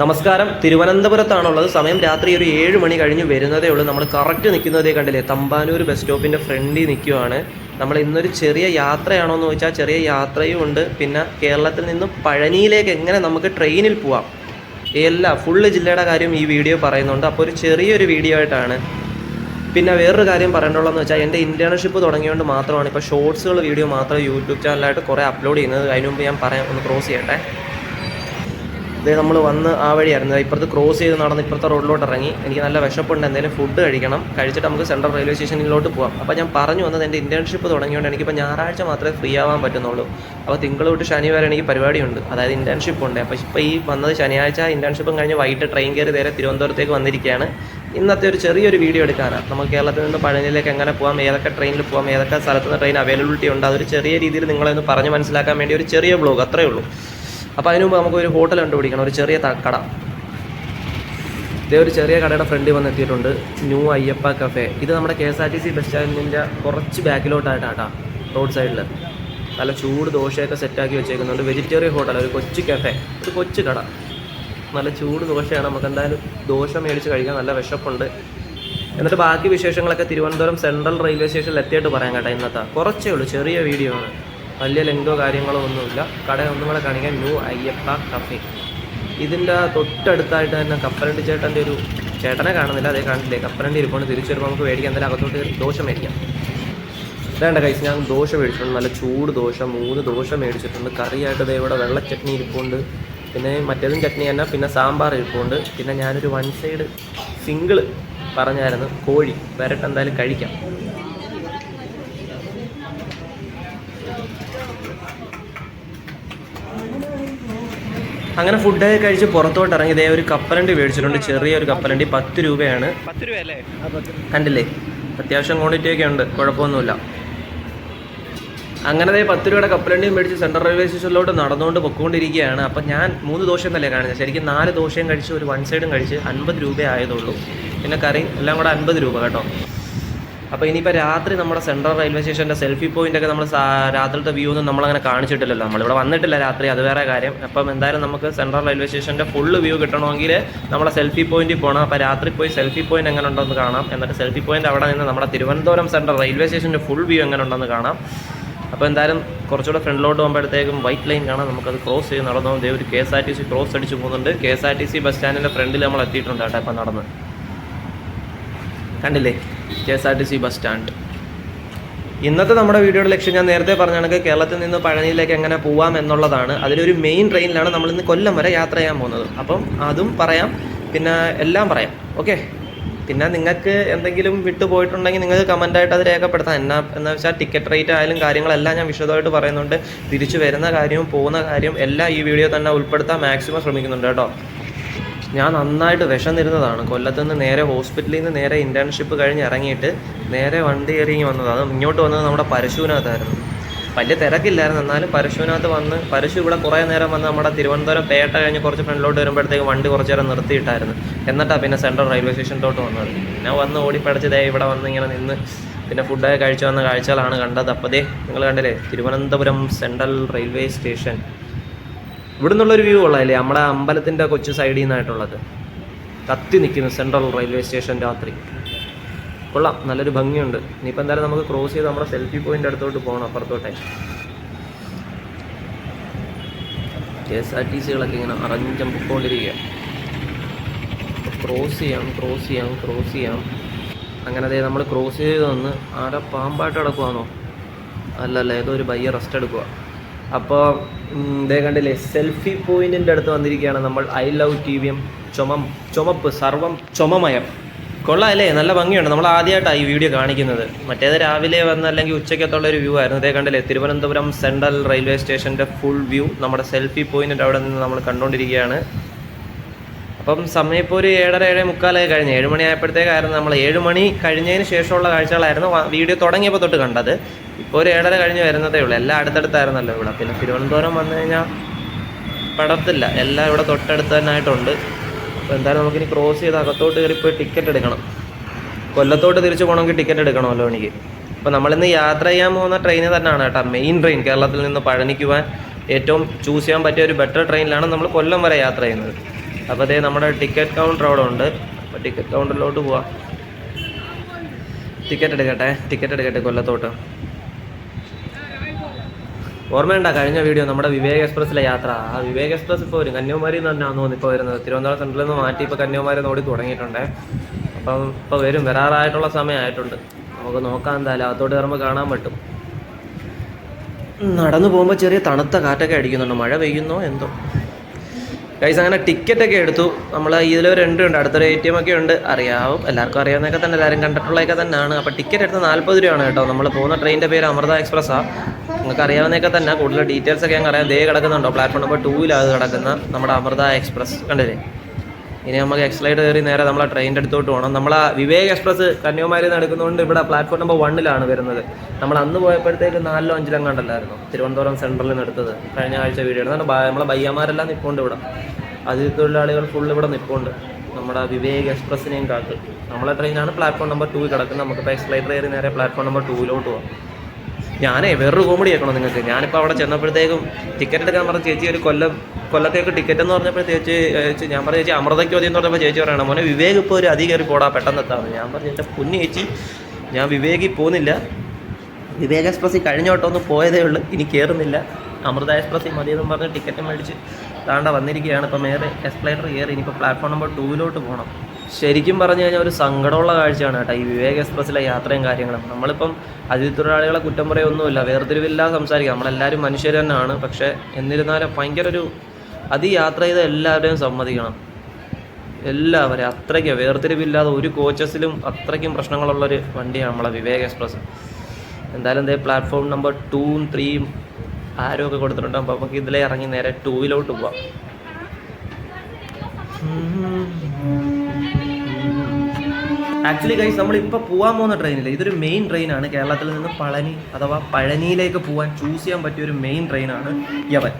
നമസ്കാരം. തിരുവനന്തപുരത്താണുള്ളത്. സമയം രാത്രി ഒരു ഏഴ് മണി കഴിഞ്ഞ് വരുന്നതേ ഉള്ളൂ. നമ്മൾ കറക്റ്റ് നിൽക്കുന്നതേ കണ്ടില്ലേ? തമ്പാനൂർ ബസ് സ്റ്റോപ്പിന്റെ ഫ്രണ്ടിൽ നിൽക്കുവാണ്. നമ്മൾ ഇന്നൊരു ചെറിയ യാത്രയാണോ എന്ന് ചോദിച്ചാൽ ചെറിയ യാത്രയും ഉണ്ട്. പിന്നെ കേരളത്തിൽ നിന്നും പഴനിയിലേക്ക് എങ്ങനെ നമുക്ക് ട്രെയിനിൽ പോവാം? എല്ലാ ഫുള്ള് ജില്ലയുടെ കാര്യം ഈ വീഡിയോ പറയുന്നുണ്ട്. അപ്പോൾ ഒരു ചെറിയൊരു വീഡിയോ ആയിട്ടാണ്. പിന്നെ വേറൊരു കാര്യം പറയേണ്ടുള്ളതെന്ന് വെച്ചാൽ എന്റെ ഇന്റേൺഷിപ്പ് തുടങ്ങിയതുകൊണ്ട് മാത്രമാണ്. ഇപ്പോൾ ഷോർട്സുകൾ വീഡിയോ മാത്രം യൂട്യൂബ് ചാനലായിട്ട് കുറേ അപ്ലോഡ് ചെയ്യുന്നത്. അതിനുമുമ്പ് ഞാൻ പറയാം ഒന്ന് ക്രോസ് ചെയ്യട്ടെ. ഇതേ നമ്മൾ വന്ന് ആ വഴിയായിരുന്നു. ഇപ്പുറത്ത് ക്രോസ് ചെയ്ത് നടന്ന് ഇപ്പുറത്തെ റോഡിലോട്ട് ഇറങ്ങി. എനിക്ക് നല്ല വിശപ്പുണ്ട്. എന്തെങ്കിലും ഫുഡ് കഴിക്കണം. കഴിച്ചിട്ട് നമുക്ക് സെൻട്രൽ റെയിൽവേ സ്റ്റേഷനിലോട്ട് പോകാം അപ്പോൾ ഞാൻ പറഞ്ഞു വന്നത് എന്റെ ഇന്റേൺഷിപ്പ് തുടങ്ങിയോണ്ട് എനിക്കിപ്പോൾ ഞായറാഴ്ച മാത്രമേ ഫ്രീ ആവാൻ പറ്റുന്നുള്ളൂ. അപ്പോൾ തിങ്കൾ തൊട്ട് ശനി വരെ എനിക്ക് പരിപാടിയുണ്ട്. അതായത് ഇന്റേൺഷിപ്പ് ഉണ്ട്. അപ്പോൾ ഇപ്പോൾ ഈ വന്നത് ശനിയാഴ്ച ഇന്റേൺഷിപ്പും കഴിഞ്ഞ് വൈകിട്ട് ട്രെയിൻ കയറി നേരെ തിരുവനന്തപുരത്തേക്ക് വന്നിരിക്കുകയാണ്. ഇന്നത്തെ ഒരു ചെറിയൊരു വീഡിയോ എടുക്കാനാണ്. നമുക്ക് കേരളത്തിൽ നിന്ന് പഴനിയിലേക്ക് എങ്ങനെ പോകാം ഏതൊക്കെ ട്രെയിനിൽ പോകാം ഏതൊക്കെ സ്ഥലത്ത് നിന്ന് ട്രെയിൻ അവൈലബിലിറ്റി ഉണ്ട് അതൊരു ചെറിയ രീതിയിൽ നിങ്ങളെ ഒന്ന് പറഞ്ഞ് മനസ്സിലാക്കാൻ വേണ്ടി ഒരു ചെറിയ ബ്ലോഗ് അത്രയേ ഉള്ളൂ. അപ്പോൾ അതിനു മുമ്പ് നമുക്ക് ഒരു ഹോട്ടൽ കണ്ടുപിടിക്കണം ഒരു ചെറിയ കട. ഇതേ ഒരു ചെറിയ കടയുടെ ഫ്രണ്ടിൽ വന്ന് എത്തിയിട്ടുണ്ട് ന്യൂ അയ്യപ്പ കഫേ. ഇത് നമ്മുടെ K S R T C bus സ്റ്റാൻഡിന്റെ കുറച്ച് ബാക്കിലോട്ടായിട്ടാട്ടാ റോഡ് സൈഡിൽ നല്ല ചൂട് ദോശയൊക്കെ സെറ്റാക്കി വെച്ചേക്കുന്നുണ്ട്. വെജിറ്റേറിയൻ ഹോട്ടൽ ഒരു കൊച്ചു കഫേ ഒരു കൊച്ചു കട. നല്ല ചൂട് ദോശയാണ്. നമുക്ക് എന്തായാലും ദോശ മേടിച്ച് കഴിക്കാൻ നല്ല വിശപ്പുണ്ട്. എന്നിട്ട് ബാക്കി വിശേഷങ്ങളൊക്കെ തിരുവനന്തപുരം സെൻട്രൽ റെയിൽവേ സ്റ്റേഷനിൽ എത്തിയിട്ട് പറയാം കേട്ടോ ഇന്നത്തെ. കുറച്ചേ ഉള്ളൂ ചെറിയ വീഡിയോ ആണ്. വലിയ ലെങ്കോ കാര്യങ്ങളോ ഒന്നുമില്ല. കട ഒന്നും കൂടെ കാണിക്കാൻ ന്യൂ അയ്യപ്പ കഫേ. ഇതിന്റെ തൊട്ടടുത്തായിട്ട് തന്നെ കപ്പലണ്ടി ചേട്ടന്റെ ഒരു ചേട്ടനെ കാണുന്നില്ല. അതേ കാണില്ലേ കപ്പലണ്ടി ഇരിപ്പോൾ തിരിച്ചു വരുമ്പോൾ നമുക്ക് മേടിക്കാം. എന്തായാലും അകത്തോട്ട് കയറി ദോശ മേടിക്കാം. വേണ്ട കൈസ് ഞാൻ ദോശ മേടിച്ചിട്ടുണ്ട്. നല്ല ചൂട് ദോശ. മൂന്ന് ദോശ മേടിച്ചിട്ടുണ്ട്. കറിയായിട്ട് ദേ ഇവിടെ വെള്ള ചട്നി ഇരിപ്പുണ്ട്. പിന്നെ മറ്റേതും ചട്നി തന്നെ. പിന്നെ സാമ്പാർ ഇരിപ്പുണ്ട്. പിന്നെ ഞാനൊരു വൺ സൈഡ് സിംഗിൾ പറഞ്ഞായിരുന്നു. കോഴി. വരട്ട് എന്തായാലും കഴിക്കാം. അങ്ങനെ ഫുഡൊക്കെ കഴിച്ച് പുറത്തോട്ട് ഇറങ്ങി ഇതേ ഒരു കപ്പലണ്ടി മേടിച്ചിട്ടുണ്ട് ചെറിയൊരു കപ്പലണ്ടി പത്ത് രൂപയാണ്. പത്ത് രൂപയല്ലേ? കണ്ടില്ലേ? അത്യാവശ്യം ക്വാണ്ടിറ്റി ഒക്കെ ഉണ്ട് കുഴപ്പമൊന്നുമില്ല. അങ്ങനെ ദേ പത്ത് രൂപയുടെ കപ്പലണ്ടിയും മേടിച്ച് സെൻട്രൽ റെയിൽവേ സ്റ്റേഷനിലോട്ട് നടന്നുകൊണ്ട് പൊക്കോണ്ടിരിക്കുകയാണ്. അപ്പം ഞാൻ മൂന്ന് ദോശ എന്നല്ലേ കാണിച്ചത് ശരിക്കും നാല് ദോശയും കഴിച്ച് ഒരു വൺ സൈഡും കഴിച്ച് അൻപത് രൂപ ആയതുള്ളൂ. പിന്നെ കറി എല്ലാം കൂടെ അൻപത് രൂപ കേട്ടോ. അപ്പോൾ ഇനിയിപ്പോൾ രാത്രി നമ്മുടെ സെൻട്രൽ റെയിൽവേ സ്റ്റേഷന്റെ സെൽഫി പോയിന്റ് ഒക്കെ നമ്മൾ രാത്രിത്തെ വ്യൂ ഒന്നും നമ്മളങ്ങനെ കാണിച്ചിട്ടില്ലല്ലോ. നമ്മളിവിടെ വന്നിട്ടില്ല രാത്രി അത് വേറെ കാര്യം. അപ്പം എന്തായാലും നമുക്ക് സെൻട്രൽ റെയിൽവേ സ്റ്റേഷന്റെ ഫുള്ള് വ്യൂ കിട്ടണമെങ്കിൽ നമ്മളെ സെൽഫി പോയിന്റിൽ പോകണം അപ്പോൾ രാത്രി പോയി സെൽഫി പോയിന്റ് എങ്ങനെ ഉണ്ടെന്ന് കാണാം. എന്നിട്ട് സെൽഫി പോയിന്റ് അവിടെ നിന്ന് നമ്മുടെ തിരുവനന്തപുരം സെൻട്രൽ റെയിൽവേ സ്റ്റേഷന്റെ ഫുൾ വ്യൂ എങ്ങനെ ഉണ്ടെന്ന് കാണാം. അപ്പോൾ എന്തായാലും കുറച്ചുകൂടെ ഫ്രണ്ടിലോട്ട് പോകുമ്പോഴത്തേക്കും വൈറ്റ് ലൈൻ കാണാം. നമുക്കത് ക്രോസ് ചെയ്ത് നടന്നു? ദേ ഒരു K S R T C cross അടിച്ച് പോകുന്നുണ്ട്. K S R T C bus സ്റ്റാൻഡിന്റെ ഫ്രണ്ടിൽ നമ്മൾ എത്തിയിട്ടുണ്ട് കേട്ടോ ഇപ്പം നടന്ന്. കണ്ടില്ലേ? K S R T C bus stand ഇന്നത്തെ നമ്മുടെ വീഡിയോയുടെ ലക്ഷ്യം ഞാൻ നേരത്തെ പറഞ്ഞ കണക്ക് കേരളത്തിൽ നിന്ന് പഴനിയിലേക്ക് എങ്ങനെ പോവാം എന്നുള്ളതാണ്. അതിലൊരു മെയിൻ ട്രെയിനിലാണ് നമ്മൾ ഇന്ന് കൊല്ലം വരെ യാത്ര ചെയ്യാൻ പോകുന്നത്. അപ്പം അതും പറയാം പിന്നെ എല്ലാം പറയാം. ഓക്കെ പിന്നെ നിങ്ങൾക്ക് എന്തെങ്കിലും വിട്ടുപോയിട്ടുണ്ടെങ്കിൽ നിങ്ങൾക്ക് കമന്റായിട്ട് അത് രേഖപ്പെടുത്താം. എന്നാ എന്ന് വെച്ചാൽ ടിക്കറ്റ് റേറ്റ് ആയാലും കാര്യങ്ങളെല്ലാം ഞാൻ വിശദമായിട്ട് പറയുന്നുണ്ട്. തിരിച്ചു വരുന്ന കാര്യവും പോകുന്ന കാര്യവും എല്ലാം ഈ വീഡിയോ തന്നെ ഉൾപ്പെടുത്താൻ മാക്സിമം ശ്രമിക്കുന്നുണ്ട് കേട്ടോ. ഞാൻ നന്നായിട്ട് വിഷന്നിരുന്നതാണ് കൊല്ലത്തു നിന്ന് നേരെ ഹോസ്പിറ്റലിൽ നിന്ന് നേരെ ഇന്റേൺഷിപ്പ് കഴിഞ്ഞ് ഇറങ്ങിയിട്ട് നേരെ വണ്ടി ഇറങ്ങി വന്നത്. അത് ഇങ്ങോട്ട് വന്നത് നമ്മുടെ പരശുവിനകത്തായിരുന്നു. വലിയ തിരക്കില്ലായിരുന്നു. എന്നാലും പരശുവിനകത്ത് വന്ന് പരശു ഇവിടെ കുറേ നേരം വന്ന് നമ്മുടെ തിരുവനന്തപുരം പേട്ട കഴിഞ്ഞ് കുറച്ച് ഫ്രണ്ടിലോട്ട് വരുമ്പോഴത്തേക്ക് വണ്ടി കുറച്ച് നേരം നിർത്തിയിട്ടായിരുന്നു. എന്നിട്ടാണ് പിന്നെ സെൻട്രൽ റെയിൽവേ സ്റ്റേഷനിലോട്ട് വന്നത്. ഞാൻ വന്ന് ഓടിപ്പടച്ച് ദേ ഇവിടെ വന്ന് ഇങ്ങനെ നിന്ന് പിന്നെ ഫുഡൊക്കെ കഴിച്ചു വന്ന കാഴ്ചകളാണ് കണ്ടത്. അപ്പോൾ ദേ നിങ്ങൾ കണ്ടില്ലേ? Thiruvananthapuram central railway station. ഇവിടെ നിന്നുള്ളൊരു വ്യൂ ഉള്ളതല്ലേ നമ്മുടെ അമ്പലത്തിന്റെ കൊച്ചു സൈഡിൽ നിന്നായിട്ടുള്ളത് കത്തി നിൽക്കുന്നു സെൻട്രൽ റെയിൽവേ സ്റ്റേഷൻ രാത്രി. കൊള്ളാം. നല്ലൊരു ഭംഗിയുണ്ട്. ഇനിയിപ്പോൾ എന്തായാലും നമുക്ക് ക്രോസ് ചെയ്ത് നമ്മുടെ സെൽഫി പോയിന്റ് അടുത്തോട്ട് പോകണം അപ്പുറത്തോട്ടെ. കെ എസ് ആർ ടി സികളൊക്കെ ഇങ്ങനെ പൊക്കോണ്ടിരിക്കുക ക്രോസ് ചെയ്യാം ക്രോസ് ചെയ്യാം ക്രോസ് ചെയ്യാം. അങ്ങനെ അതേ നമ്മൾ ക്രോസ് ചെയ്ത് വന്ന് ആരാ പാമ്പായിട്ട് കിടക്കുവാണോ അല്ലല്ല ഏതോ ഒരു ബയ്യ റെസ്റ്റ് എടുക്കുക അപ്പോൾ ഇതേ കണ്ടില്ലേ സെൽഫി പോയിന്റിന്റെ അടുത്ത് വന്നിരിക്കുകയാണ് നമ്മൾ I love T V M ചുമം ചുമപ്പ് സർവം ചുമമയം. കൊള്ളാം അല്ലേ നല്ല ഭംഗിയുണ്ട്. നമ്മൾ ആദ്യമായിട്ടാണ് ഈ വീഡിയോ കാണിക്കുന്നത്. മറ്റേത് രാവിലെ വന്ന അല്ലെങ്കിൽ ഉച്ചയ്ക്കത്തുള്ള ഒരു വ്യൂ ആയിരുന്നു. ഇതേ കണ്ടില്ലേ തിരുവനന്തപുരം സെൻട്രൽ റെയിൽവേ സ്റ്റേഷന്റെ ഫുൾ വ്യൂ നമ്മുടെ സെൽഫി പോയിന്റിന്റെ അവിടെ നിന്ന് നമ്മൾ കണ്ടുകൊണ്ടിരിക്കുകയാണ്. അപ്പം സമയം ഇപ്പോൾ ഒരു ഏഴര ഏഴ് മുക്കാലൊക്കെ കഴിഞ്ഞ്. ഏഴ് മണി നമ്മൾ. ഏഴ് മണി കഴിഞ്ഞതിന് ശേഷമുള്ള കാഴ്ചകളായിരുന്നു. വീഡിയോ തുടങ്ങിയപ്പോൾ തൊട്ട് കണ്ടത്. ഇപ്പോൾ ഒരു ഏഴര കഴിഞ്ഞ് വരുന്നതേ ഉള്ളൂ. എല്ലാം അടുത്തടുത്തായിരുന്നല്ലോ ഇവിടെ. പിന്നെ തിരുവനന്തപുരം വന്നു കഴിഞ്ഞാൽ പടത്തില്ല. എല്ലാം ഇവിടെ തൊട്ടടുത്ത് തന്നെ ആയിട്ടുണ്ട്. അപ്പോൾ എന്തായാലും നമുക്കിനി ക്രോസ് ചെയ്ത് അകത്തോട്ട് കയറിപ്പോയി ടിക്കറ്റ് എടുക്കണം. കൊല്ലത്തോട്ട് തിരിച്ചു പോകണമെങ്കിൽ ടിക്കറ്റ് എടുക്കണമല്ലോ എനിക്ക്. അപ്പോൾ നമ്മളിന്ന് യാത്ര ചെയ്യാൻ പോകുന്ന ട്രെയിൻ തന്നെയാണ് കേട്ടോ മെയിൻ ട്രെയിൻ കേരളത്തിൽ നിന്ന് പഴനിക്കുവാൻ ഏറ്റവും ചൂസ് ചെയ്യാൻ പറ്റിയ ഒരു ബെറ്റർ ട്രെയിനിലാണ് നമ്മൾ കൊല്ലം വരെ യാത്ര ചെയ്യുന്നത്. അപ്പോൾ അതേ നമ്മുടെ ടിക്കറ്റ് കൗണ്ടർ അവിടെ ഉണ്ട്. അപ്പോൾ ടിക്കറ്റ് കൗണ്ടറിലോട്ട് പോവാം. ടിക്കറ്റ് എടുക്കട്ടെ? ടിക്കറ്റ് എടുക്കട്ടെ കൊല്ലത്തോട്ട്? ഓർമ്മയുണ്ടോ? കഴിഞ്ഞ വീഡിയോ നമ്മുടെ വിവേക് എക്സ്പ്രസ്സിലെ യാത്ര. ആ വിവേക് എക്സ്പ്രസ് ഇപ്പോൾ വരും കന്യാകുമാരി തന്നെയാണെന്ന് തോന്നുന്നു. ഇപ്പോൾ വരുന്നത്. തിരുവനന്തപുരം സെൻട്രലിൽ നിന്ന് മാറ്റി ഇപ്പോൾ കന്യാകുമാരി ഓടി തുടങ്ങിയിട്ടുണ്ട്. അപ്പം ഇപ്പോൾ വരും. വരാറായിട്ടുള്ള സമയമായിട്ടുണ്ട്. നമുക്ക് നോക്കാം എന്തായാലും. അകത്തോട്ട് കയറുമ്പോൾ കാണാൻ പറ്റും. നടന്നു പോകുമ്പോൾ ചെറിയ തണുത്ത കാറ്റൊക്കെ അടിക്കുന്നുണ്ട്. മഴ പെയ്യുന്നോ എന്തോ? ഗൈസ് അങ്ങനെ ടിക്കറ്റ് ഒക്കെ എടുത്തു. നമ്മൾ ഇതിൽ ഉണ്ട്. അടുത്തൊരു എ ടി എം ഒക്കെ ഉണ്ട്. അറിയാവും. എല്ലാവർക്കും അറിയാവുന്നതൊക്കെ തന്നെ എല്ലാവരും കണ്ടിട്ടുള്ളതൊക്കെ തന്നെയാണ്. അപ്പോൾ ടിക്കറ്റ് എടുത്ത് നാൽപ്പത് രൂപയാണ് കേട്ടോ. നമ്മൾ പോകുന്ന ട്രെയിനിന്റെ പേര് അമൃത എക്സ്പ്രസ്സാണ് നിങ്ങൾക്ക് അറിയാവുന്നതൊക്കെ തന്നെ. കൂടുതൽ ഡീറ്റെയിൽസ് ഒക്കെ ഞങ്ങൾക്ക് അറിയാം ദേ കിടക്കുന്നുണ്ടോ പ്ലാറ്റ്ഫോം നമ്പർ ടൂവിലാണ് കിടക്കുന്ന. നമ്മുടെ അമൃത എക്സ്പ്രസ് കണ്ടില്ലേ? ഇനി നമുക്ക് എക്സ്ലൈഡ് കയറി നേരെ നമ്മളെ ട്രെയിനിന്റെ അടുത്തോട്ട് പോകണം നമ്മൾ ആ വിവേക് എക്സ്പ്രസ് കന്യാകുമാരി നടക്കുന്നതുകൊണ്ട് ഇവിടെ പ്ലാറ്റ്ഫോം നമ്പർ വണ്ണിലാണ് വരുന്നത്. നമ്മൾ അന്ന് പോയപ്പോഴത്തേക്ക് നാലിലോ അഞ്ചിലോ കണ്ടല്ലായിരുന്നു? തിരുവനന്തപുരം സെൻട്രലിൽ നിന്ന് എടുത്തത്. കഴിഞ്ഞ ആഴ്ച വീഡിയോ ആണ് നമ്മളെ ബയ്യമാരെല്ലാം നിൽപ്പുണ്ട് ഇവിടെ. അതിഥി തൊഴിലാളികൾ ഫുൾ ഇവിടെ നിൽപ്പുണ്ട് നമ്മുടെ വിവേക് എക്സ്പ്രസിനെയും കാത്ത്. നമ്മളെ ട്രെയിനാണ് പ്ലാറ്റ്ഫോം നമ്പർ ടൂവിൽ കിടക്കുന്നത്. നമുക്കിപ്പോൾ എക്സ്ലൈഡർ കയറി നേരെ പ്ലാറ്റ്ഫോം നമ്പർ ടൂവിലോട്ട് പോകാം ഞാനേ വേറൊരു കോമഡി കേൾക്കണം നിങ്ങൾക്ക്. ഞാനിപ്പോൾ അവിടെ ചെന്നപ്പോഴത്തേക്കും ടിക്കറ്റ് എടുക്കാൻ പറഞ്ഞ ചേച്ചി ഒരു കൊല്ലം കൊല്ലത്തേക്ക് ടിക്കറ്റ് എന്ന് പറഞ്ഞപ്പോൾ ചേച്ചി ചേച്ചി ഞാൻ പറഞ്ഞ ചേച്ചി അമൃതയ്ക്ക് മതി എന്ന് പറഞ്ഞപ്പോൾ ചേച്ചി പറയണം മോനെ വിവേക് ഇപ്പോൾ ഒരു അധികം കയറി പോടാ പെട്ടെന്ന് എത്താമെന്ന് ഞാൻ പറഞ്ഞു എന്റെ പൊന്നു ചേച്ചി ഞാൻ വിവേകി പോകുന്നില്ല. വിവേക് എക്സ്പ്രസ്സിൽ കഴിഞ്ഞ പോയതേ ഉള്ളൂ ഇനി കയറുന്നില്ല അമൃത എക്സ്പ്രസ്സിൽ മതിയെന്നും പറഞ്ഞ് ടിക്കറ്റ് മേടിച്ച് താണ്ട വന്നിരിക്കുകയാണ്. ഇപ്പോൾ മേറെ എക്സ്പ്ലൈനർ കയറി ഇനിയിപ്പോൾ പ്ലാറ്റ്ഫോം നമ്പർ ടൂവിലോട്ട് പോകണം ശരിക്കും പറഞ്ഞു കഴിഞ്ഞാൽ ഒരു സങ്കടമുള്ള കാഴ്ചയാണ് കേട്ടോ ഈ വിവേക് എക്സ്പ്രസ്സിലെ യാത്രയും കാര്യങ്ങളും. നമ്മളിപ്പം അതിഥി തൊഴിലാളികളെ കുറ്റം പറയൊന്നുമില്ല വേർതിരിവില്ലാതെ സംസാരിക്കാം. നമ്മളെല്ലാവരും മനുഷ്യർ തന്നെയാണ്. പക്ഷേ എന്നിരുന്നാലും ഭയങ്കര ഒരു അത് യാത്ര ചെയ്ത എല്ലാവരെയും സമ്മതിക്കണം. എല്ലാവരും അത്രയ്ക്ക് വേർതിരിവില്ലാതെ ഒരു കോച്ചസിലും അത്രയ്ക്കും പ്രശ്നങ്ങളുള്ളൊരു വണ്ടിയാണ് നമ്മളെ വിവേക് എക്സ്പ്രസ്. എന്തായാലും എന്തേ പ്ലാറ്റ്ഫോം നമ്പർ ടൂവും ത്രീയും ആരും ഒക്കെ കൊടുത്തിട്ടുണ്ട്? അപ്പോൾ നമുക്ക് ഇതിലേ ഇറങ്ങി നേരെ ടൂവിലോട്ട് പോവാം. ആക്ച്വലി ഗൈസ് നമ്മളിപ്പോൾ പോകാൻ പോകുന്ന ട്രെയിനില്ല ഇതൊരു മെയിൻ ട്രെയിനാണ് കേരളത്തിൽ നിന്ന് പളനി അഥവാ പഴനിയിലേക്ക് പോകാൻ ചൂസ് ചെയ്യാൻ പറ്റിയ ഒരു മെയിൻ ട്രെയിനാണ് യവൻ.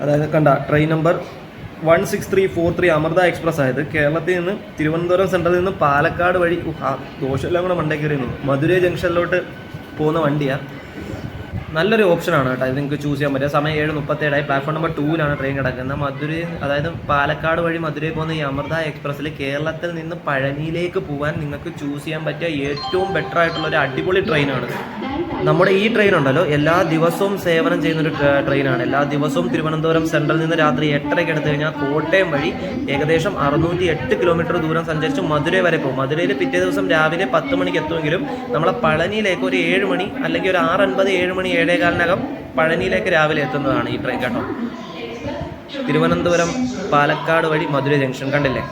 അതായത് കണ്ട train number one six three four three Amrita express ആയത് കേരളത്തിൽ നിന്ന് തിരുവനന്തപുരം സെൻട്രലിൽ നിന്ന് പാലക്കാട് വഴി ദോഷമെല്ലാം കൂടെ മണ്ടേ മധുരൈ ജംഗ്ഷനിലോട്ട് പോകുന്ന വണ്ടിയാണ് നല്ലൊരു ഓപ്ഷനാണ് കേട്ടോ. ഇത് നിങ്ങൾക്ക് ചൂസ് ചെയ്യാൻ പറ്റുക സമയം ഏഴ് മുപ്പത്തേഴായി. പ്ലാറ്റ്ഫോം നമ്പർ ടൂവിലാണ് ട്രെയിൻ കിടക്കുന്നത്. മധുര അതായത് പാലക്കാട് വഴി മധുരയിൽ പോകുന്ന ഈ അമൃത എക്സ്പ്രസ്സിൽ കേരളത്തിൽ നിന്ന് പഴനിയിലേക്ക് പോകാൻ നിങ്ങൾക്ക് ചൂസ് ചെയ്യാൻ പറ്റിയ ഏറ്റവും ബെറ്റർ ആയിട്ടുള്ള ഒരു അടിപൊളി ട്രെയിനാണ് നമ്മുടെ ഈ ട്രെയിൻ ഉണ്ടല്ലോ എല്ലാ ദിവസവും സേവനം ചെയ്യുന്ന ഒരു ട്രെയിനാണ് എല്ലാ ദിവസവും തിരുവനന്തപുരം സെൻട്രലിൽ നിന്ന് രാത്രി എട്ടരയ്ക്ക് എടുത്തു കഴിഞ്ഞാൽ കോട്ടയം വഴി ഏകദേശം അറുന്നൂറ്റി എട്ട് കിലോമീറ്റർ ദൂരം സഞ്ചരിച്ച് മധുര വരെ പോകും. മധുരയിൽ പിറ്റേ ദിവസം രാവിലെ പത്ത് മണിക്ക് എത്തുമെങ്കിലും നമ്മളെ പഴനിയിലേക്ക് ഒരു ഏഴ് മണി അല്ലെങ്കിൽ ഒരു ആറ് അൻപത് ഏഴ് മണി ഏഴേകാലിനകം പഴനിയിലേക്ക് രാവിലെ എത്തുന്നതാണ് ഈ ട്രെയിൻ കേട്ടോ. തിരുവനന്തപുരം പാലക്കാട് വഴി മധുര ജംഗ്ഷൻ കണ്ടില്ലേ?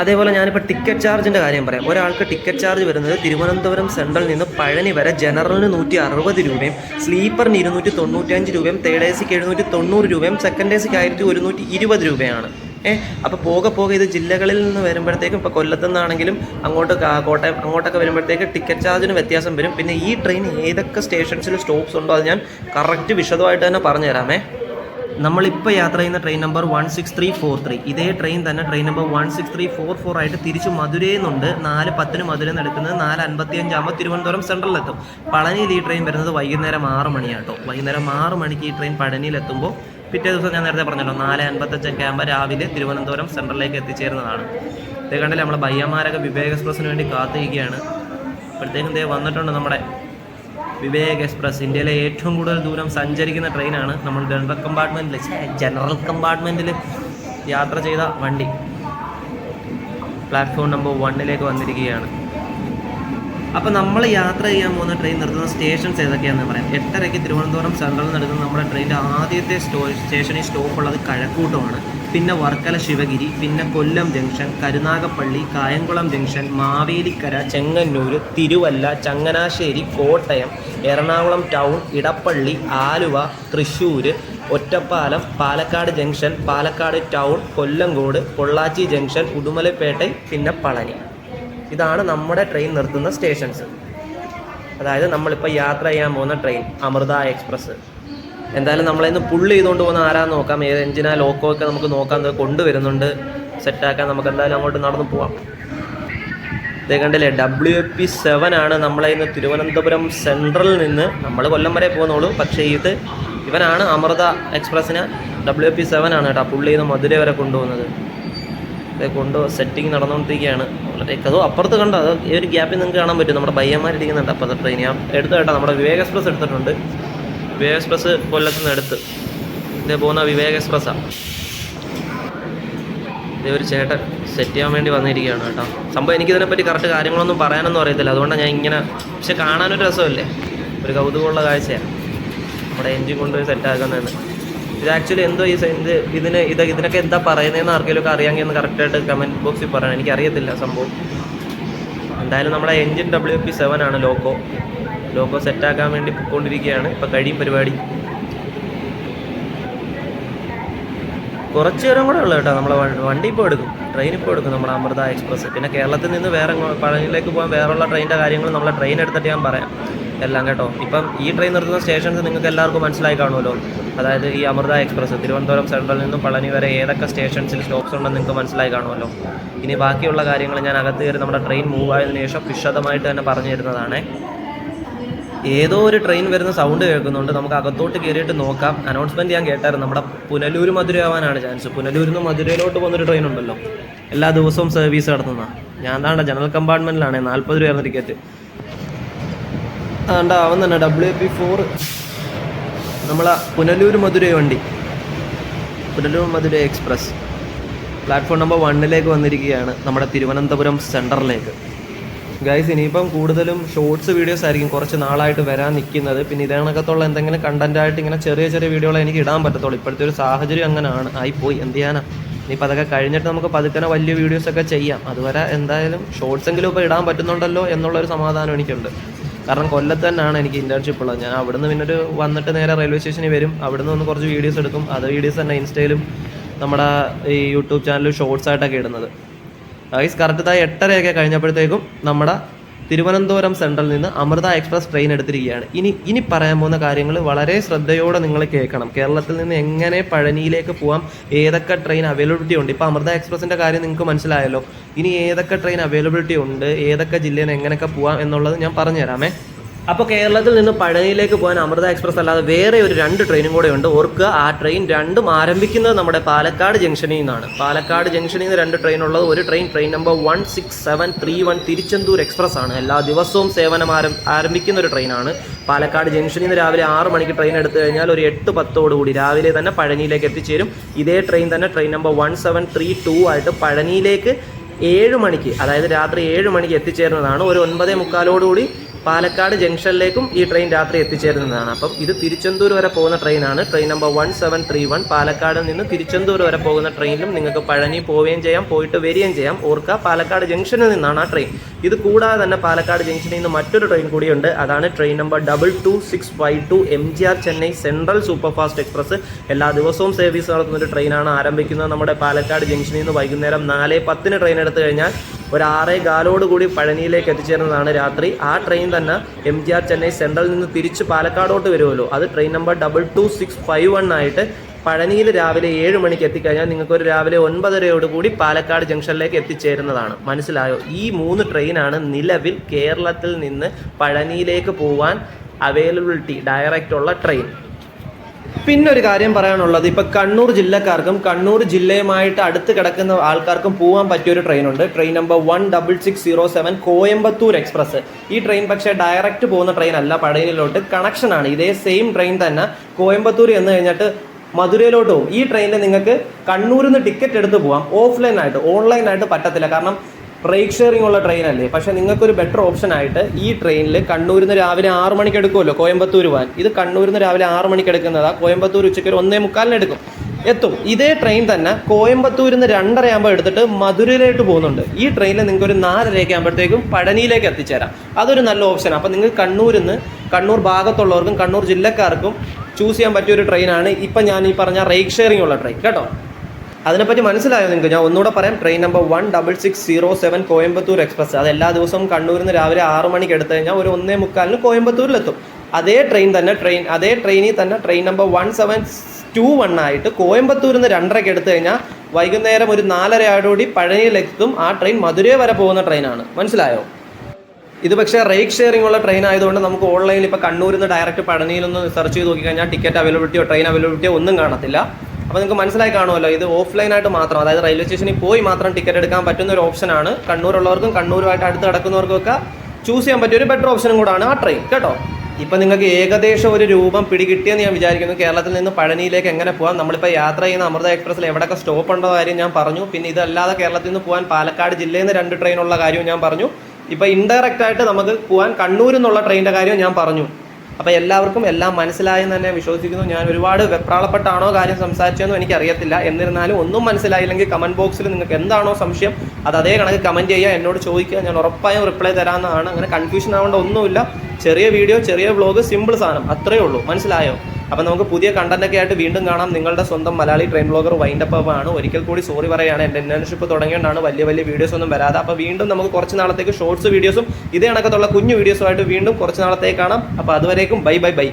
അതേപോലെ ഞാനിപ്പോൾ ടിക്കറ്റ് ചാർജിന്റെ കാര്യം പറയാം. ഒരാൾക്ക് ടിക്കറ്റ് ചാർജ് വരുന്നത് തിരുവനന്തപുരം സെൻട്രലിൽ നിന്ന് പഴനി വരെ ജനറലിന് നൂറ്റി അറുപത് രൂപയും സ്ലീപ്പറിന് ഇരുന്നൂറ്റി തൊണ്ണൂറ്റഞ്ച് രൂപയും തേർഡ് എ സിക്ക് എഴുന്നൂറ്റി തൊണ്ണൂറ് രൂപയും സെക്കൻഡ് എ സിക്ക് ആയിരത്തി ഒരുന്നൂറ്റി ഇരുപത് രൂപയാണ്. ഏഹ് അപ്പോൾ പോകെ പോകെ ഇത് ജില്ലകളിൽ നിന്ന് വരുമ്പോഴത്തേക്കും ഇപ്പോൾ കൊല്ലത്തു നിന്നാണെങ്കിലും അങ്ങോട്ട് കോട്ടയം അങ്ങോട്ടൊക്കെ വരുമ്പോഴത്തേക്ക് ടിക്കറ്റ് ചാർജിന് വ്യത്യാസം വരും. പിന്നെ ഈ ട്രെയിൻ ഏതൊക്കെ സ്റ്റേഷൻസിൽ സ്റ്റോപ്സ് ഉണ്ടോ അത് ഞാൻ കറക്റ്റ് വിശദമായിട്ട് തന്നെ പറഞ്ഞു തരാമേ നമ്മളിപ്പോൾ യാത്ര ചെയ്യുന്ന train number one six three four three ഇതേ ട്രെയിൻ തന്നെ train number one six three four four ആയിട്ട് തിരിച്ച് മധുരയിൽ നിന്നുണ്ട് നാല് പത്തിന് മധുരയിൽ നിന്ന് എടുക്കുന്നത് നാല് അൻപത്തിയഞ്ചാകുമ്പോൾ തിരുവനന്തപുരം സെൻട്രലിലെത്തും പളനിയിൽ ഈ ട്രെയിൻ വരുന്നത് വൈകുന്നേരം ആറ് മണിയാട്ടോ. വൈകുന്നേരം ആറ് മണിക്ക് ഈ ട്രെയിൻ പഴനിയിലെത്തുമ്പോൾ പിറ്റേ ദിവസം ഞാൻ നേരത്തെ പറഞ്ഞല്ലോ നാല് അൻപത്തഞ്ചൊക്കെ ആകുമ്പോൾ രാവിലെ തിരുവനന്തപുരം സെൻട്രലിലേക്ക് എത്തിച്ചേരുന്നതാണ്. ഇത് കണ്ടില്ല നമ്മളെ ബയ്യന്മാരൊക്കെ വിവേക് എക്സ്പ്രസ്സിന് വേണ്ടി കാത്തിരിക്കുകയാണ്. അപ്പോഴത്തേക്കും ദേ വന്നിട്ടുണ്ട് നമ്മുടെ വിവേക് എക്സ്പ്രസ് ഇന്ത്യയിലെ ഏറ്റവും കൂടുതൽ ദൂരം സഞ്ചരിക്കുന്ന ട്രെയിനാണ് നമ്മൾ ജനറൽ കമ്പാർട്ട്മെന്റിൽ ജനറൽ കമ്പാർട്ട്മെന്റിൽ യാത്ര ചെയ്ത വണ്ടി. പ്ലാറ്റ്ഫോം നമ്പർ വണ്ണിലേക്ക് വന്നിരിക്കുകയാണ്. അപ്പോൾ നമ്മൾ യാത്ര ചെയ്യാൻ പോകുന്ന ട്രെയിൻ നിർത്തുന്ന സ്റ്റേഷൻസ് ഏതൊക്കെയാണെന്ന് പറയാം. എട്ടരയ്ക്ക് തിരുവനന്തപുരം സെൻട്രലിൽ നിന്ന് എടുക്കുന്ന നമ്മുടെ ട്രെയിനിന്റെ ആദ്യത്തെ സ്റ്റോ സ്റ്റേഷനിൽ സ്റ്റോപ്പുള്ളത് കഴക്കൂട്ടമാണ്. പിന്നെ വർക്കല ശിവഗിരി പിന്നെ Kollam junction Karunagappally Kayamkulam junction Mavelikara Chengannur Thiruvalla Changanassery Kottayam Ernakulam town Edappally Aluva Thrissur Ottapalam Palakkad junction Palakkad town Kollengode Pollachi junction Udumalpet പിന്നെ പളനി. ഇതാണ് നമ്മുടെ ട്രെയിൻ നിർത്തുന്ന സ്റ്റേഷൻസ് അതായത് നമ്മളിപ്പോൾ യാത്ര ചെയ്യാൻ പോകുന്ന ട്രെയിൻ അമൃത എക്സ്പ്രസ്. എന്തായാലും നമ്മളിന്ന് പുള്ള് ചെയ്തുകൊണ്ട് പോകുന്ന ആരാന്ന് നോക്കാം. ഏത് എഞ്ചിനാ ലോക്കോ ഒക്കെ നമുക്ക് നോക്കാൻ ഇത് കൊണ്ടുവരുന്നുണ്ട്. സെറ്റാക്കാൻ നമുക്ക് എന്തായാലും അങ്ങോട്ട് നടന്നു പോവാം. ഇതേ കണ്ടില്ലേ ഡബ്ല്യു എ പി സെവൻ ആണ് നമ്മളെ ഇന്ന് തിരുവനന്തപുരം സെൻട്രലിൽ നിന്ന് നമ്മൾ കൊല്ലം വരെ പോകുന്നുള്ളൂ. പക്ഷേ ഇത് ഇവനാണ് അമൃത എക്സ്പ്രസ്സിന് ഡബ്ല്യു പി സെവൻ ആണ് കേട്ടോ പുള്ളി ഇന്ന് മധുര വരെ കൊണ്ടുപോകുന്നത്. ഇത് കൊണ്ട് സെറ്റിംഗ് നടന്നുകൊണ്ടിരിക്കുകയാണ്. വളരെ അതോ അപ്പുറത്ത് കണ്ടോ? അത് ഈ ഒരു ഗ്യാപ്പിൽ നിങ്ങൾക്ക് കാണാൻ പറ്റും. നമ്മുടെ ബയ്യന്മാരിരിക്കുന്നുണ്ട്. അപ്പുറത്തെ ട്രെയിൻ ഞാൻ എടുത്തു കേട്ടോ. നമ്മുടെ വിവേക് എക്സ്പ്രസ് എടുത്തിട്ടുണ്ട്. വിവേക് എക്സ്പ്രസ് കൊല്ലത്ത് നിന്ന് എടുത്ത്. ഇതേ പോകുന്ന വിവേക് എക്സ്പ്രസ്സാണ് ഇതേ ഒരു ചേട്ടൻ സെറ്റ് ചെയ്യാൻ വേണ്ടി വന്നിരിക്കുകയാണ് കേട്ടോ. സംഭവം എനിക്കിതിനെപ്പറ്റി കറക്റ്റ് കാര്യങ്ങളൊന്നും പറയാനൊന്നും അറിയത്തില്ല. അതുകൊണ്ടാണ് ഞാൻ ഇങ്ങനെ പക്ഷെ കാണാനൊരു രസമല്ലേ? ഒരു കൗതുകമുള്ള കാഴ്ചയാണ് നമ്മുടെ എൻജിൻ കൊണ്ടുപോയി സെറ്റാക്കുന്നതെന്ന് ഇത് ആക്ച്വലി എന്തോ ഈ ഇത് ഇതിന് ഇത് ഇതിനൊക്കെ എന്താ പറയുന്നതെന്ന് ആർക്കെങ്കിലും ഒക്കെ അറിയാമെങ്കിൽ ഒന്ന് കറക്റ്റായിട്ട് കമന്റ് ബോക്സിൽ പറയണം. എനിക്കറിയത്തില്ല സംഭവം. എന്തായാലും നമ്മുടെ എൻജിൻ ഡബ്ല്യു പി സെവൻ ആണ് ലോക്കോ. ലോക്കോ സെറ്റാക്കാൻ വേണ്ടി പോയിക്കൊണ്ടിരിക്കുകയാണ് ഇപ്പം കഴിയും പരിപാടി. കുറച്ച് നേരം കൂടെ ഉള്ളു കേട്ടോ. നമ്മളെ വണ്ടി ഇപ്പോൾ എടുക്കും. ട്രെയിൻ ഇപ്പോൾ എടുക്കും നമ്മുടെ അമൃത എക്സ്പ്രസ് പിന്നെ കേരളത്തിൽ നിന്ന് വേറെ പഴയിലേക്ക് പോകാൻ വേറെയുള്ള ട്രെയിനിന്റെ കാര്യങ്ങൾ നമ്മളെ ട്രെയിൻ എടുത്തിട്ട് ഞാൻ പറയാം. എല്ലാം കേട്ടോ. ഇപ്പം ഈ ട്രെയിൻ നിർത്തുന്ന സ്റ്റേഷൻസ് നിങ്ങൾക്ക് എല്ലാവർക്കും മനസ്സിലായി കാണുമല്ലോ. അതായത് ഈ അമൃത എക്സ്പ്രസ് തിരുവനന്തപുരം സെൻട്രലിൽ നിന്നും പളനി വരെ ഏതൊക്കെ സ്റ്റേഷൻസിൽ സ്റ്റോപ്സ് ഉണ്ടെന്ന് നിങ്ങൾക്ക് മനസ്സിലായി കാണുമല്ലോ. ഇനി ബാക്കിയുള്ള കാര്യങ്ങൾ ഞാൻ അകത്ത് കയറി നമ്മുടെ ട്രെയിൻ മൂവ് ആയതിനു ശേഷം വിശദമായിട്ട് തന്നെ പറഞ്ഞു തരുന്നതാണേ. ഏതോ ഒരു ട്രെയിൻ വരുന്ന സൗണ്ട് കേൾക്കുന്നുണ്ട്. നമുക്ക് അകത്തോട്ട് കയറിയിട്ട് നോക്കാം. അനൗൺസ്മെന്റ് ഞാൻ കേട്ടായിരുന്നു. നമ്മുടെ പുനലൂർ മധുര ആവാനാണ് ചാൻസ് പുനലൂരിൽ നിന്ന് മധുരയിലോട്ട് പോകുന്നൊരു ട്രെയിൻ ഉണ്ടല്ലോ. എല്ലാ ദിവസവും സർവീസ് നടത്തുന്ന. ഞാൻ താണ്ട ജനറൽ കമ്പാർട്ട്മെന്റിലാണ് നാൽപ്പത് രൂപയായിരുന്നു ടിക്കറ്റ് ആണ്ട അവൻ തന്നെ ഡബ്ല്യു പി ഫോർ നമ്മളെ പുനലൂർ മധുര വണ്ടി. Punalur Madurai express platform number വണ്ണിലേക്ക് വന്നിരിക്കുകയാണ് നമ്മുടെ തിരുവനന്തപുരം സെന്ററിലേക്ക് ഗൈസ് ഇനിയിപ്പം കൂടുതലും ഷോർട്സ് വീഡിയോസ് ആയിരിക്കും കുറച്ച് നാളായിട്ട് വരാൻ നിൽക്കുന്നത്. പിന്നെ ഇതിനകത്തുള്ള എന്തെങ്കിലും കണ്ടന്റായിട്ട് ഇങ്ങനെ ചെറിയ ചെറിയ വീഡിയോകൾ എനിക്ക് ഇടാൻ പറ്റത്തുള്ളൂ. ഇപ്പോഴത്തെ ഒരു സാഹചര്യം അങ്ങനെയാണ് ആയിപ്പോയി. എന്ത് ചെയ്യാനാ? ഇനിയിപ്പോൾ അതൊക്കെ കഴിഞ്ഞിട്ട് നമുക്ക് പതുക്കനെ വലിയ വീഡിയോസൊക്കെ ചെയ്യാം. അതുവരെ എന്തായാലും ഷോർട്സ് എങ്കിലും ഇപ്പോൾ ഇടാൻ പറ്റുന്നുണ്ടല്ലോ എന്നുള്ളൊരു സമാധാനം എനിക്കുണ്ട്. കാരണം കൊല്ലത്ത് തന്നെയാണ് എനിക്ക് ഇന്റേൺഷിപ്പ് ഉള്ളത്. ഞാൻ അവിടുന്ന് പിന്നെ ഒരു വന്നിട്ട് നേരെ റെയിൽവേ സ്റ്റേഷനിൽ വരും. അവിടുന്ന് ഒന്ന് കുറച്ച് വീഡിയോസ് എടുക്കും. അത് വീഡിയോസ് തന്നെ ഇൻസ്റ്റയിലും നമ്മുടെ ഈ യൂട്യൂബ് ചാനലിൽ ഷോർട്സ് ആയിട്ടൊക്കെ ഇടുന്നത്. ഗൈസ് കറക്റ്റായി എട്ടരയൊക്കെ കഴിഞ്ഞപ്പോഴത്തേക്കും നമ്മുടെ തിരുവനന്തപുരം സെൻട്രലിൽ നിന്ന് അമൃത എക്സ്പ്രസ് ട്രെയിൻ എടുത്തിരിക്കുകയാണ്. ഇനി ഇനി പറയാൻ പോകുന്ന കാര്യങ്ങൾ വളരെ ശ്രദ്ധയോടെ നിങ്ങൾ കേൾക്കണം. കേരളത്തിൽ നിന്ന് എങ്ങനെ പഴനിയിലേക്ക് പോകാം ഏതൊക്കെ ട്രെയിൻ അവൈലബിലിറ്റി ഉണ്ട്? ഇപ്പോൾ അമൃത എക്സ്പ്രസിന്റെ കാര്യം നിങ്ങൾക്ക് മനസ്സിലായല്ലോ. ഇനി ഏതൊക്കെ ട്രെയിൻ അവൈലബിലിറ്റി ഉണ്ട് ഏതൊക്കെ ജില്ലയിൽ നിന്ന് എങ്ങനെയൊക്കെ പോകാം എന്നുള്ളത് ഞാൻ പറഞ്ഞുതരാമേ. അപ്പോൾ കേരളത്തിൽ നിന്ന് പഴനിയിലേക്ക് പോകാൻ അമൃത എക്സ്പ്രസ് അല്ലാതെ വേറെ ഒരു രണ്ട് ട്രെയിനും കൂടെ ഉണ്ട്. ഓർക്കുക ആ ട്രെയിൻ രണ്ടും ആരംഭിക്കുന്നത് നമ്മുടെ പാലക്കാട് ജംഗ്ഷനിൽ നിന്നാണ്. പാലക്കാട് ജംഗ്ഷനിൽ നിന്ന് രണ്ട് ട്രെയിൻ ഉള്ളത്. ഒരു train train number one six seven three one Tiruchendur express ആണ്. എല്ലാ ദിവസവും സേവനം ആരം ആരംഭിക്കുന്ന ഒരു ട്രെയിനാണ് പാലക്കാട് ജംഗ്ഷനിൽ നിന്ന് രാവിലെ ആറ് മണിക്ക് ട്രെയിൻ എടുത്തു കഴിഞ്ഞാൽ ഒരു എട്ട് പത്തോടുകൂടി രാവിലെ തന്നെ പഴനിയിലേക്ക് എത്തിച്ചേരും. ഇതേ ട്രെയിൻ തന്നെ train number one seven three two ആയിട്ട് പഴനിയിലേക്ക് ഏഴ് മണിക്ക് അതായത് രാത്രി ഏഴ് മണിക്ക് എത്തിച്ചേരുന്നതാണ്. ഒരു ഒൻപതേ മുക്കാലോടുകൂടി പാലക്കാട് ജംഗ്ഷനിലേക്കും ഈ ട്രെയിൻ രാത്രി എത്തിച്ചേരുന്നതാണ്. അപ്പം ഇത് തിരുച്ചെന്തൂർ വരെ പോകുന്ന ട്രെയിനാണ്. Train number one seven three one. Palakkad നിന്ന് തിരുച്ചെന്തൂർ വരെ പോകുന്ന ട്രെയിനിലും നിങ്ങൾക്ക് പഴനി പോവുകയും ചെയ്യാം പോയിട്ട് വരികയും ചെയ്യാം. ഓർക്കുക പാലക്കാട് ജംഗ്ഷനിൽ നിന്നാണ് ആ ട്രെയിൻ. ഇത് കൂടാതെ തന്നെ പാലക്കാട് ജംഗ്ഷനിൽ നിന്ന് മറ്റൊരു ട്രെയിൻ കൂടിയുണ്ട് അതാണ് train number double two six five two M G R Chennai central superfast express. എല്ലാ ദിവസവും സർവീസ് നടത്തുന്ന ഒരു ട്രെയിനാണ് ആരംഭിക്കുന്നത് നമ്മുടെ പാലക്കാട് ജംഗ്ഷനിൽ നിന്ന് വൈകുന്നേരം നാല് പത്തിന് ട്രെയിൻ എടുത്തു കഴിഞ്ഞാൽ ഒരു ആറേ കാലോട് കൂടി പഴനിയിലേക്ക് എത്തിച്ചേരുന്നതാണ് രാത്രി. ആ ട്രെയിൻ തന്നെ എം ജി ആർ ചെന്നൈ സെൻട്രലിൽ നിന്ന് തിരിച്ച് പാലക്കാടോട്ട് വരുമല്ലോ. അത് train number double two six five one ആയിട്ട് പഴനിയിൽ രാവിലെ ഏഴ് മണിക്ക് എത്തിക്കഴിഞ്ഞാൽ നിങ്ങൾക്ക് ഒരു രാവിലെ ഒൻപതരയോട് കൂടി പാലക്കാട് ജംഗ്ഷനിലേക്ക് എത്തിച്ചേരുന്നതാണ്. മനസ്സിലായോ? ഈ മൂന്ന് ട്രെയിനാണ് നിലവിൽ കേരളത്തിൽ നിന്ന് പഴനിയിലേക്ക് പോവാൻ അവൈലബിലിറ്റി ഡയറക്റ്റ് ഉള്ള ട്രെയിൻ പിന്നെ ഒരു കാര്യം പറയാനുള്ളത്. ഇപ്പൊ കണ്ണൂർ ജില്ലക്കാർക്കും കണ്ണൂർ ജില്ലയുമായിട്ട് അടുത്ത് കിടക്കുന്ന ആൾക്കാർക്കും പോകാൻ പറ്റിയ ഒരു ട്രെയിൻ ഉണ്ട് train number one double six zero seven Coimbatore express. ഈ ട്രെയിൻ പക്ഷേ ഡയറക്റ്റ് പോകുന്ന ട്രെയിൻ അല്ല പടയിലോട്ട് കണക്ഷനാണ് ഇതേ സെയിം ട്രെയിൻ തന്നെ കോയമ്പത്തൂർ എന്ന് കഴിഞ്ഞിട്ട് മധുരയിലോട്ട് പോകും. ഈ ട്രെയിനിൽ നിങ്ങൾക്ക് കണ്ണൂരിൽ നിന്ന് ടിക്കറ്റ് എടുത്ത് പോകാം ഓഫ്ലൈൻ ആയിട്ട് ഓൺലൈൻ ആയിട്ട് പറ്റത്തില്ല. കാരണം ബ്രേക്ക് ഷെയറിംഗ് ഉള്ള ട്രെയിൻ അല്ലേ? പക്ഷെ നിങ്ങൾക്കൊരു ബെറ്റർ ഓപ്ഷൻ ആയിട്ട് ഈ ട്രെയിനിൽ കണ്ണൂരിൽ നിന്ന് രാവിലെ ആറ് മണിക്ക് എടുക്കുമല്ലോ? കോയമ്പത്തൂർ പോകാൻ ഇത് കണ്ണൂരിൽ നിന്ന് രാവിലെ ആറ് മണിക്ക് എടുക്കുന്നതാ. കോയമ്പത്തൂർ ഉച്ചയ്ക്ക് ഒരു ഒന്നേ മുക്കാലിന് എടുക്കും. എത്തും. ഇതേ ട്രെയിൻ തന്നെ കോയമ്പത്തൂരിൽ നിന്ന് രണ്ടര ആകുമ്പോൾ എടുത്തിട്ട് മധുരയിലേക്ക് പോകുന്നുണ്ട്. ഈ ട്രെയിനിൽ നിങ്ങൾക്ക് ഒരു നാലരയൊക്കെ ആകുമ്പോഴത്തേക്കും പഴനിയിലേക്ക് എത്തിച്ചേരാം. അതൊരു നല്ല ഓപ്ഷൻ അപ്പോൾ നിങ്ങൾ കണ്ണൂരിൽ നിന്ന് കണ്ണൂർ ഭാഗത്തുള്ളവർക്കും കണ്ണൂർ ജില്ലക്കാർക്കും ചൂസ് ചെയ്യാൻ പറ്റിയ ഒരു ട്രെയിനാണ് ഇപ്പം ഞാൻ ഈ പറഞ്ഞ റേക്ക് ഷെയറിംഗ് ഉള്ള ട്രെയിൻ കേട്ടോ? അതിനെപ്പറ്റി മനസ്സിലായോ നിങ്ങൾക്ക്? ഞാൻ ഒന്നുകൂടെ പറയാം. Train number one double six zero seven Coimbatore express അത് എല്ലാ ദിവസവും കണ്ണൂരിൽ നിന്ന് രാവിലെ ആറ് മണിക്ക് എടുത്തു കഴിഞ്ഞാൽ ഒരു ഒന്നേ മുക്കാലിന് കോയമ്പത്തൂരിലെത്തും. അതേ ട്രെയിൻ തന്നെ ട്രെയിൻ അതേ ട്രെയിനിൽ തന്നെ train number one seven two one ആയിട്ട് കോയമ്പത്തൂരിൽ നിന്ന് രണ്ടരയ്ക്ക് എടുത്തു കഴിഞ്ഞാൽ വൈകുന്നേരം ഒരു നാലരയോടുകൂടി പഴനിയിലെത്തും ആ ട്രെയിൻ മധുരൈ വരെ പോകുന്ന ട്രെയിനാണ് മനസ്സിലായോ? ഇത് പക്ഷേ റേക്ക് ഷെയറിംഗ് ഉള്ള ട്രെയിൻ ആയതുകൊണ്ട് നമുക്ക് ഓൺലൈനിൽ ഇപ്പോൾ കണ്ണൂരിൽ നിന്ന് ഡയറക്റ്റ് പഴനിയിൽ നിന്ന് സെർച്ച് ചെയ്ത് നോക്കിക്കഴിഞ്ഞാൽ ടിക്കറ്റ് അവൈലബിലിറ്റിയോ ട്രെയിൻ അവൈലബിലിറ്റിയോ ഒന്നും കാണത്തില്ല. അപ്പോൾ നിങ്ങൾക്ക് മനസ്സിലായി കാണുമല്ലോ ഇത് ഓഫ്ലൈൻ ആയിട്ട് മാത്രം അതായത് റെയിൽവേ സ്റ്റേഷനിൽ പോയി മാത്രം ടിക്കറ്റ് എടുക്കാൻ പറ്റുന്ന ഒരു ഓപ്ഷനാണ് കണ്ണൂരുള്ളവർക്കും കണ്ണൂരുമായിട്ട് അടുത്ത് കിടക്കുന്നവർക്കും ഒക്കെ ചൂസ് ചെയ്യാൻ പറ്റിയ ഒരു ബെറ്റർ ഓപ്ഷനും കൂടാണ് ആ ട്രെയിൻ കേട്ടോ? ഇപ്പം നിങ്ങൾക്ക് ഏകദേശം ഒരു രൂപം പിടികിട്ടിയെന്ന് ഞാൻ വിചാരിക്കുന്നു. കേരളത്തിൽ നിന്ന് പഴനിയിലേക്ക് എങ്ങനെ പോകാം നമ്മളിപ്പോൾ യാത്ര ചെയ്യുന്ന അമൃത എക്സ്പ്രസ്സിൽ എവിടെയൊക്കെ സ്റ്റോപ്പ് ഉണ്ടോ കാര്യം ഞാൻ പറഞ്ഞു. പിന്നെ ഇതല്ലാതെ കേരളത്തിൽ നിന്ന് പോകാൻ പാലക്കാട് ജില്ലയിൽ നിന്ന് രണ്ട് ട്രെയിനുള്ള കാര്യവും ഞാൻ പറഞ്ഞു. ഇപ്പോൾ ഇൻഡയറക്റ്റ് ആയിട്ട് നമുക്ക് പോകാൻ കണ്ണൂരിൽ നിന്നുള്ള ട്രെയിനിന്റെ കാര്യവും ഞാൻ പറഞ്ഞു. അപ്പോൾ എല്ലാവർക്കും എല്ലാം മനസ്സിലായെന്ന് തന്നെ വിശ്വസിക്കുന്നു. ഞാൻ ഒരുപാട് വെപ്രാളപ്പെട്ടാണോ കാര്യം സംസാരിച്ചതെന്നും എനിക്കറിയത്തില്ല. എന്നിരുന്നാലും ഒന്നും മനസ്സിലായില്ലെങ്കിൽ കമന്റ് ബോക്സിൽ നിങ്ങൾക്ക് എന്താണോ സംശയം അത് അതേ കണക്ക് കമന്റ് ചെയ്യുക എന്നോട് ചോദിക്കുക. ഞാൻ ഉറപ്പായും റിപ്ലൈ തരാമെന്നാണ്. അങ്ങനെ കൺഫ്യൂഷൻ ആവേണ്ട ഒന്നുമില്ല. ചെറിയ വീഡിയോ ചെറിയ വ്ളോഗ് സിമ്പിൾ സാധനം. അത്രേ ഉള്ളൂ. മനസ്സിലായോ? അപ്പോൾ നമുക്ക് പുതിയ കണ്ടന്റ് ഒക്കെ ആയിട്ട് വീണ്ടും കാണാം. നിങ്ങളുടെ സ്വന്തം Malayali train blogger wind up ആണ്. ഒരിക്കൽ കൂടി സോറി പറയുകയാണ് എന്റെ ഇന്റേൺഷിപ്പ് തുടങ്ങിയതാണ് വലിയ വലിയ വീഡിയോസ് ഒന്നും വരാതെ. അപ്പോൾ വീണ്ടും നമുക്ക് കുറച്ച് നാളത്തേക്ക് ഷോർട്സ് വീഡിയോസും ഇതേ കണക്കത്തുള്ള കുഞ്ഞു വീഡിയോസുമായിട്ട് വീണ്ടും കുറച്ച് നാളത്തേക്ക് കാണാം. അപ്പോൾ അതുവരേക്കും ബൈ ബൈ ബൈ.